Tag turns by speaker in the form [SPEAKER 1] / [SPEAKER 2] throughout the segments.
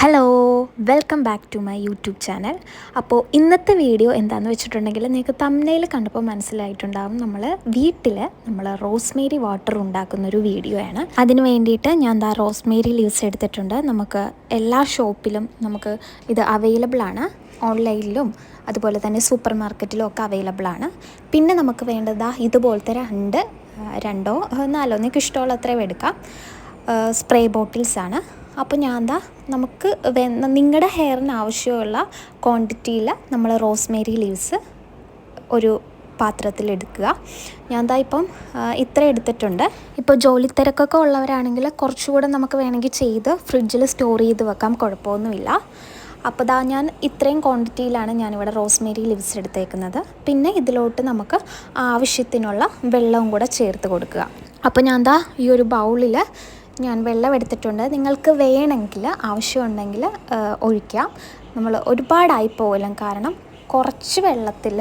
[SPEAKER 1] Hello welcome back to my YouTube channel അപ്പോൾ ഇന്നത്തെ video എന്താണെന്ന് വെച്ചിട്ടുണ്ടെങ്കിൽ നിങ്ങൾക്ക് തമ്മനയിൽ കണ്ടപ്പോൾ മനസ്സിലായിട്ടുണ്ടാവും. നമ്മൾ വീട്ടിൽ നമ്മൾ റോസ്മേരി വാട്ടർ ഉണ്ടാക്കുന്ന ഒരു വീഡിയോ ആണ്. അതിന് വേണ്ടിയിട്ട് ഞാൻ എന്താ റോസ്മേരി ലീവ്സ് എടുത്തിട്ടുണ്ട്. നമുക്ക് എല്ലാ ഷോപ്പിലും നമുക്ക് ഇത് അവൈലബിൾ ആണ്. ഓൺലൈനിലും അതുപോലെ തന്നെ സൂപ്പർ മാർക്കറ്റിലും ഒക്കെ അവൈലബിൾ ആണ്. പിന്നെ നമുക്ക് വേണ്ടത് ഇതുപോലത്തെ രണ്ട് രണ്ടോ നാലോ നിങ്ങൾക്ക് ഇഷ്ടമുള്ള അത്രയും എടുക്കാം സ്പ്രേ ബോട്ടിൽസ് ആണ്. അപ്പോൾ ഞാൻ എന്താ നമുക്ക് നിങ്ങളുടെ ഹെയറിന് ആവശ്യമുള്ള ക്വാണ്ടിറ്റിയിൽ നമ്മൾ റോസ്മേരി ലീവ്സ് ഒരു പാത്രത്തിൽ എടുക്കുക ഞാൻ എന്താ ഇപ്പം ഇത്ര എടുത്തിട്ടുണ്ട്. ഇപ്പോൾ ജോലി തിരക്കൊക്കെ ഉള്ളവരാണെങ്കിൽ കുറച്ചുകൂടെ നമുക്ക് വേണമെങ്കിൽ ചെയ്ത് ഫ്രിഡ്ജിൽ സ്റ്റോർ ചെയ്ത് വെക്കാം കുഴപ്പമൊന്നുമില്ല. അപ്പോൾ ദാ ഞാൻ ഇത്രയും ക്വാണ്ടിറ്റിയിലാണ് ഞാനിവിടെ റോസ്മേരി ലിവ്സ് എടുത്തേക്കുന്നത്. പിന്നെ ഇതിലോട്ട് നമുക്ക് ആവശ്യത്തിനുള്ള വെള്ളവും കൂടെ ചേർത്ത് കൊടുക്കുക. അപ്പോൾ ഞാൻ ദാ ഈ ഒരു ബൗളിൽ ഞാൻ വെള്ളം എടുത്തിട്ടുണ്ട്. നിങ്ങൾക്ക് വേണമെങ്കിൽ ആവശ്യമുണ്ടെങ്കിൽ ഒഴിക്കാം. നമ്മൾ ഒരുപാടായി പോകലും കാരണം കുറച്ച് വെള്ളത്തിൽ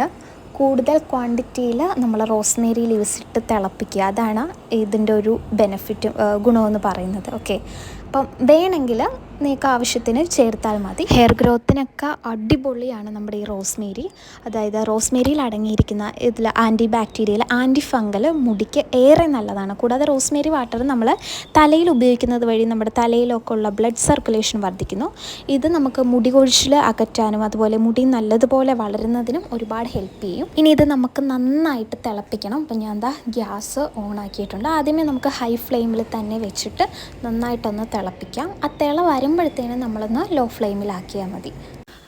[SPEAKER 1] കൂടുതൽ ക്വാണ്ടിറ്റിയിൽ നമ്മൾ റോസ്മേരി ലീവ്സ് ഇട്ട് തിളപ്പിക്കുക. അതാണ് ഇതിന്റെ ഒരു ബെനിഫിറ്റ് ഗുണമെന്ന് പറയുന്നത്. ഓക്കെ. അപ്പം വേണമെങ്കിൽ നിങ്ങൾക്ക് ആവശ്യത്തിന് ചേർത്താൽ മതി. ഹെയർ ഗ്രോത്തിനൊക്കെ അടിപൊളിയാണ് നമ്മുടെ ഈ റോസ്മേരി. അതായത് റോസ്മേരിയിൽ അടങ്ങിയിരിക്കുന്ന ഇതിൽ ആന്റി ബാക്ടീരിയൽ ആന്റി ഫംഗൽ മുടിക്ക് ഏറെ നല്ലതാണ്. കൂടാതെ റോസ്മേരി വാട്ടർ നമ്മൾ തലയിൽ ഉപയോഗിക്കുന്നത് വഴി നമ്മുടെ തലയിലൊക്കെ ഉള്ള ബ്ലഡ് സർക്കുലേഷൻ വർദ്ധിക്കുന്നു. ഇത് നമുക്ക് മുടി കൊഴിച്ചിൽ അകറ്റാനും അതുപോലെ മുടി നല്ലതുപോലെ വളരുന്നതിനും ഒരുപാട് ഹെൽപ്പ് ചെയ്യും. ഇനി ഇത് നമുക്ക് നന്നായിട്ട് തിളപ്പിക്കണം. അപ്പം ഞാൻ എന്താ ഗ്യാസ് ഓൺ ആക്കിയിട്ടുണ്ട് ആദ്യമേ നമുക്ക് ഹൈ ഫ്ലെയിമിൽ തന്നെ വെച്ചിട്ട് നന്നായിട്ടൊന്ന് തിളപ്പിക്കാം. ആ തിള വരുമ്പോഴത്തേനും നമ്മളൊന്ന് ലോ ഫ്ലെയിമിലാക്കിയാൽ മതി.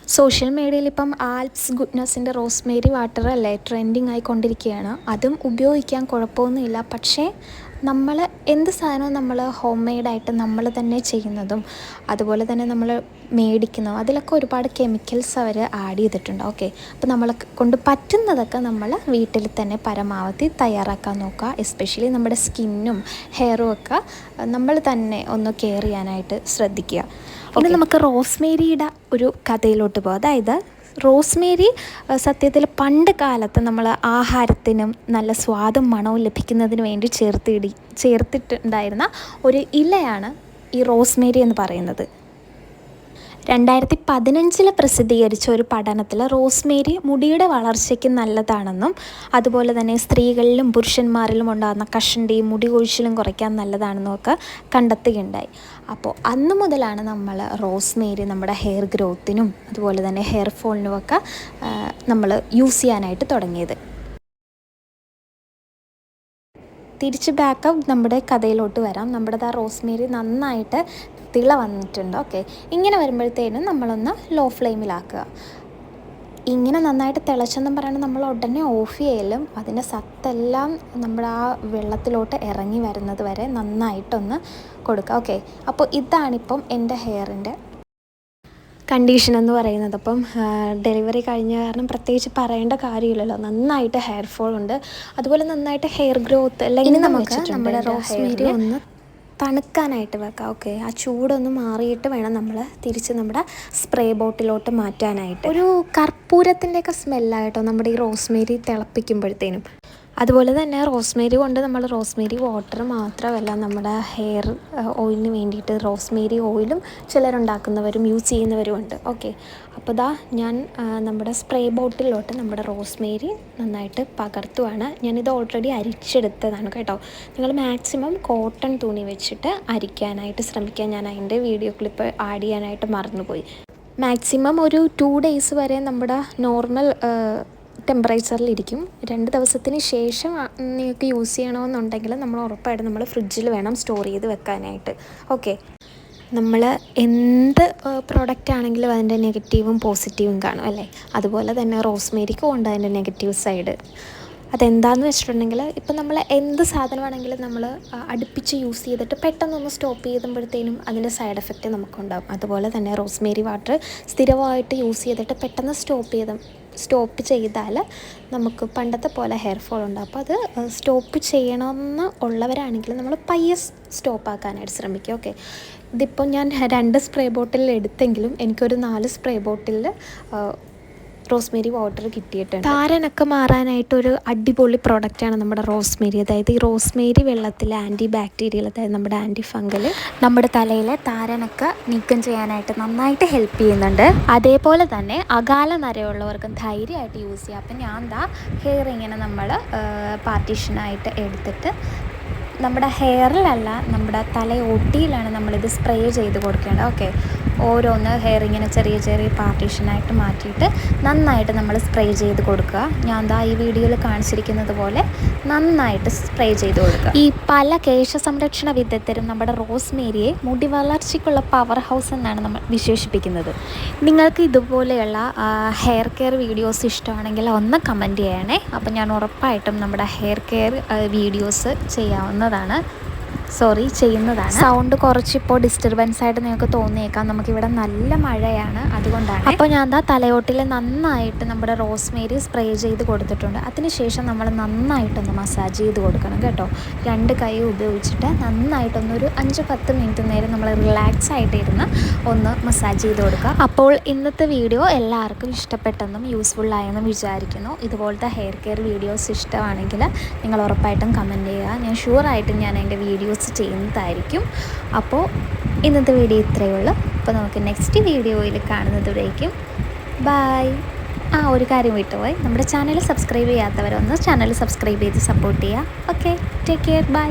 [SPEAKER 1] സോഷ്യൽ മീഡിയയിൽ ഇപ്പം ആൽപ്സ് ഗുഡ്നസിന്റെ റോസ്മേരി വാട്ടർ അല്ലേ ട്രെൻഡിങ് ആയിക്കൊണ്ടിരിക്കുകയാണ്. അതും ഉപയോഗിക്കാൻ കുഴപ്പമൊന്നുമില്ല. പക്ഷേ നമ്മൾ എന്ത് സാധനവും നമ്മൾ ഹോം മെയ്ഡായിട്ട് നമ്മൾ തന്നെ ചെയ്യുന്നതും അതുപോലെ തന്നെ നമ്മൾ മേടിക്കുന്നതും അതിലൊക്കെ ഒരുപാട് കെമിക്കൽസ് അവർ ആഡ് ചെയ്തിട്ടുണ്ട്. ഓക്കെ അപ്പോൾ നമ്മളെ കൊണ്ട് പറ്റുന്നതൊക്കെ നമ്മൾ വീട്ടിൽ തന്നെ പരമാവധി തയ്യാറാക്കാൻ നോക്കുക. എസ്പെഷ്യലി നമ്മുടെ സ്കിന്നും ഹെയറും ഒക്കെ നമ്മൾ തന്നെ ഒന്ന് കെയർ ചെയ്യാനായിട്ട് ശ്രദ്ധിക്കുക. ഇനി നമുക്ക് റോസ്മേരിയുടെ ഒരു കഥയിലോട്ട് പോകാം. അതായത് റോസ്മേരി സത്യത്തിൽ പണ്ട് കാലത്ത് നമ്മൾ ആഹാരത്തിനും നല്ല സ്വാദും മണവും ലഭിക്കുന്നതിന് വേണ്ടി ചേർത്തിടി ചേർത്തിട്ടുണ്ടായിരുന്ന ഒരു ഇലയാണ് ഈ റോസ്മേരി എന്ന് പറയുന്നത്. രണ്ടായിരത്തി പതിനഞ്ചിൽ പ്രസിദ്ധീകരിച്ച ഒരു പഠനത്തിൽ റോസ്മേരി മുടിയുടെ വളർച്ചയ്ക്ക് നല്ലതാണെന്നും അതുപോലെ തന്നെ സ്ത്രീകളിലും പുരുഷന്മാരിലും ഉണ്ടാകുന്ന കഷണ്ടിയും മുടി കൊഴിച്ചിലും കുറയ്ക്കാൻ നല്ലതാണെന്നും ഒക്കെ കണ്ടെത്തുകയുണ്ടായി. അപ്പോൾ അന്ന് മുതലാണ് നമ്മൾ റോസ്മേരി നമ്മുടെ ഹെയർ ഗ്രോത്തിനും അതുപോലെ തന്നെ ഹെയർ ഫോളിനും ഒക്കെ നമ്മൾ യൂസ് ചെയ്യാനായിട്ട് തുടങ്ങിയത്. തിരിച്ച് ബാക്കപ്പ് നമ്മുടെ കഥയിലോട്ട് വരാം. നമ്മുടെ ആ റോസ്മേരി നന്നായിട്ട് തിള വന്നിട്ടുണ്ട് ഓക്കെ ഇങ്ങനെ വരുമ്പോഴത്തേനും നമ്മളൊന്ന് ലോ ഫ്ലെയിമിലാക്കുക ഇങ്ങനെ നന്നായിട്ട് തിളച്ചെന്നും പറയുന്നത് നമ്മൾ ഉടനെ ഓഫ് ചെയ്യലും അതിന്റെ സത്തെല്ലാം നമ്മൾ ആ വെള്ളത്തിലോട്ട് ഇറങ്ങി വരുന്നത് വരെ നന്നായിട്ടൊന്ന് കൊടുക്കുക ഓക്കെ അപ്പോൾ ഇതാണിപ്പം എന്റെ ഹെയറിന്റെ കണ്ടീഷൻ എന്ന് പറയുന്നത്. അപ്പം ഡെലിവറി കഴിഞ്ഞ കാരണം പ്രത്യേകിച്ച് പറയേണ്ട കാര്യമില്ലല്ലോ. നന്നായിട്ട് ഹെയർ ഫോൾ ഉണ്ട്. അതുപോലെ നന്നായിട്ട് ഹെയർ ഗ്രോത്ത് അല്ലെങ്കിൽ നമുക്ക് നമ്മുടെ റോസ്മേരി ഒന്ന് തണുക്കാനായിട്ട് വെക്കാം. ഓക്കെ ആ ചൂടൊന്ന് മാറിയിട്ട് വേണം നമ്മൾ തിരിച്ച് നമ്മുടെ സ്പ്രേ ബോട്ടിലോട്ട് മാറ്റാനായിട്ട്. ഒരു കർപ്പൂരത്തിന്റെയൊക്കെ സ്മെല്ലായിട്ടോ നമ്മുടെ ഈ റോസ്മേരി തിളപ്പിക്കുമ്പോഴത്തേനും. അതുപോലെ തന്നെ റോസ്മേരി കൊണ്ട് നമ്മൾ റോസ്മേരി വാട്ടർ മാത്രമല്ല നമ്മുടെ ഹെയർ ഓയിലിന് വേണ്ടിയിട്ട് റോസ്മേരി ഓയിലും ചിലരുണ്ടാക്കുന്നവരും യൂസ് ചെയ്യുന്നവരും ഉണ്ട് ഓക്കെ അപ്പോൾ ദാ ഞാൻ നമ്മുടെ സ്പ്രേ ബോട്ടിലോട്ട് നമ്മുടെ റോസ്മേരി നന്നായിട്ട് പകർത്തുവാണ്. ഞാനിത് ഓൾറെഡി അരിച്ചെടുത്തതാണ് കേട്ടോ. നിങ്ങൾ മാക്സിമം കോട്ടൺ തുണി വെച്ചിട്ട് അരിക്കാനായിട്ട് ശ്രമിക്കാൻ ഞാൻ അതിന്റെ വീഡിയോ ക്ലിപ്പ് ആഡ് ചെയ്യാനായിട്ട് മറന്നുപോയി. മാക്സിമം ഒരു ടു ഡേയ്സ് വരെ നമ്മുടെ നോർമൽ ടെമ്പറേച്ചറിലിരിക്കും രണ്ട് ദിവസത്തിന് ശേഷം നിങ്ങൾക്ക് യൂസ് ചെയ്യണമെന്നുണ്ടെങ്കിൽ നമ്മൾ ഉറപ്പായിട്ട് നമ്മൾ ഫ്രിഡ്ജിൽ വേണം സ്റ്റോർ ചെയ്ത് വെക്കാനായിട്ട്. ഓക്കെ നമ്മൾ എന്ത് പ്രോഡക്റ്റ് ആണെങ്കിലും അതിന്റെ നെഗറ്റീവും പോസിറ്റീവും കാണും അല്ലേ? അതുപോലെ തന്നെ റോസ്മേരിക്കും ഉണ്ട് അതിന്റെ നെഗറ്റീവ് സൈഡ് അതെന്താണെന്ന് വെച്ചിട്ടുണ്ടെങ്കിൽ ഇപ്പം നമ്മൾ എന്ത് സാധനമാണെങ്കിലും നമ്മൾ അടുപ്പിച്ച് യൂസ് ചെയ്തിട്ട് പെട്ടെന്നൊന്ന് സ്റ്റോപ്പ് ചെയ്യുമ്പോഴത്തേനും അതിന്റെ സൈഡ് എഫക്റ്റ് നമുക്കുണ്ടാകും അതുപോലെ തന്നെ റോസ്മേരി വാട്ടർ സ്ഥിരമായിട്ട് യൂസ് ചെയ്തിട്ട് പെട്ടെന്ന് സ്റ്റോപ്പ് ചെയ്ത സ്റ്റോപ്പ് ചെയ്താൽ നമുക്ക് പണ്ടത്തെ പോലെ ഹെയർ ഫോൾ ഉണ്ട് അപ്പോൾ അത് സ്റ്റോപ്പ് ചെയ്യണമെന്ന് ഉള്ളവരാണെങ്കിൽ നമ്മൾ പയ്യെ സ്റ്റോപ്പ് ആക്കാനായിട്ട് ശ്രമിക്കുക ഓക്കെ ഇതിപ്പോൾ ഞാൻ രണ്ട് സ്പ്രേ ബോട്ടിൽ എടുത്തെങ്കിലും എനിക്കൊരു നാല് സ്പ്രേ ബോട്ടിൽ റോസ്മേരി വാട്ടർ കിട്ടിയിട്ടുണ്ട്. താരനൊക്കെ മാറാനായിട്ട് ഒരു അടിപൊളി പ്രോഡക്റ്റാണ് നമ്മുടെ റോസ്മേരി. അതായത് ഈ റോസ്മേരി വെള്ളത്തിൽ ആന്റി ബാക്ടീരിയൽ അതായത് നമ്മുടെ ആന്റി ഫംഗൽ നമ്മുടെ തലയിലെ താരനൊക്കെ നീക്കം ചെയ്യാനായിട്ട് നന്നായിട്ട് ഹെൽപ്പ് ചെയ്യുന്നുണ്ട്. അതേപോലെ തന്നെ അകാല നരയുള്ളവർക്കും ധൈര്യമായിട്ട് യൂസ് ചെയ്യാം. അപ്പം ഞാൻ എന്താ ഹെയർ ഇങ്ങനെ നമ്മൾ പാർട്ടീഷനായിട്ട് എടുത്തിട്ട് നമ്മുടെ ഹെയറിലല്ല നമ്മുടെ തലയൊട്ടിയിലാണ് നമ്മളിത് സ്പ്രേ ചെയ്ത് കൊടുക്കേണ്ടത്. ഓക്കെ ഓരോന്ന് ഹെയർ ഇങ്ങനെ ചെറിയ ചെറിയ പാർട്ടീഷനായിട്ട് മാറ്റിയിട്ട് നന്നായിട്ട് നമ്മൾ സ്പ്രേ ചെയ്ത് കൊടുക്കുക. ഞാൻ ദാ ഈ വീഡിയോയിൽ കാണിച്ചിരിക്കുന്നത് പോലെ നന്നായിട്ട് സ്പ്രേ ചെയ്ത് കൊടുക്കുക. ഈ പല കേശ സംരക്ഷണ വിദഗ്ധരും നമ്മുടെ റോസ്മേരിയെ മുടി വളർച്ചയ്ക്കുള്ള പവർ ഹൗസ് എന്നാണ് നമ്മൾ വിശേഷിപ്പിക്കുന്നത്. നിങ്ങൾക്ക് ഇതുപോലെയുള്ള ഹെയർ കെയർ വീഡിയോസ് ഇഷ്ടമാണെങ്കിൽ ഒന്ന് കമന്റ് ചെയ്യണേ. അപ്പോൾ ഞാൻ ഉറപ്പായിട്ടും നമ്മുടെ ഹെയർ കെയർ വീഡിയോസ് ചെയ്യാവുന്നതാണ്. സോറി ചെയ്യുന്നതാണ്. സൗണ്ട് കുറച്ചിപ്പോൾ ഡിസ്റ്റർബൻസ് ആയിട്ട് നിങ്ങൾക്ക് തോന്നിയേക്കാം. നമുക്കിവിടെ നല്ല മഴയാണ്. അതുകൊണ്ടാണ് അപ്പോൾ ഞാൻ എന്താ തലയോട്ടിൽ നന്നായിട്ട് നമ്മുടെ റോസ്മേരി സ്പ്രേ ചെയ്ത് കൊടുത്തിട്ടുണ്ട്. അതിനുശേഷം നമ്മൾ നന്നായിട്ടൊന്ന് മസാജ് ചെയ്ത് കൊടുക്കണം കേട്ടോ. രണ്ട് കൈ ഉപയോഗിച്ചിട്ട് നന്നായിട്ടൊന്നൊരു അഞ്ച് പത്ത് മിനിറ്റ് നേരം നമ്മൾ റിലാക്സ് ആയിട്ടിരുന്ന് ഒന്ന് മസാജ് ചെയ്ത് കൊടുക്കുക അപ്പോൾ ഇന്നത്തെ വീഡിയോ എല്ലാവർക്കും ഇഷ്ടപ്പെട്ടെന്നും യൂസ്ഫുൾ ആയെന്നും വിചാരിക്കുന്നു. ഇതുപോലത്തെ ഹെയർ കെയർ വീഡിയോസ് ഇഷ്ടമാണെങ്കിൽ നിങ്ങൾ ഉറപ്പായിട്ടും കമന്റ് ചെയ്യുക. ഞാൻ ഷുവറായിട്ടും ഞാൻ എന്റെ വീഡിയോസ് ചെയ്യുന്നതായിരിക്കും. അപ്പോൾ ഇന്നത്തെ വീഡിയോ ഇത്രയേ ഉള്ളൂ. അപ്പോൾ നമുക്ക് നെക്സ്റ്റ് വീഡിയോയിൽ കാണുന്നതുവരേക്കും. ബായ് ആ ഒരു കാര്യം വിട്ടുപോയി നമ്മുടെ ചാനൽ സബ്സ്ക്രൈബ് ചെയ്യാത്തവരൊന്ന് ചാനൽ സബ്സ്ക്രൈബ് ചെയ്ത് സപ്പോർട്ട് ചെയ്യുക. Okay take care bye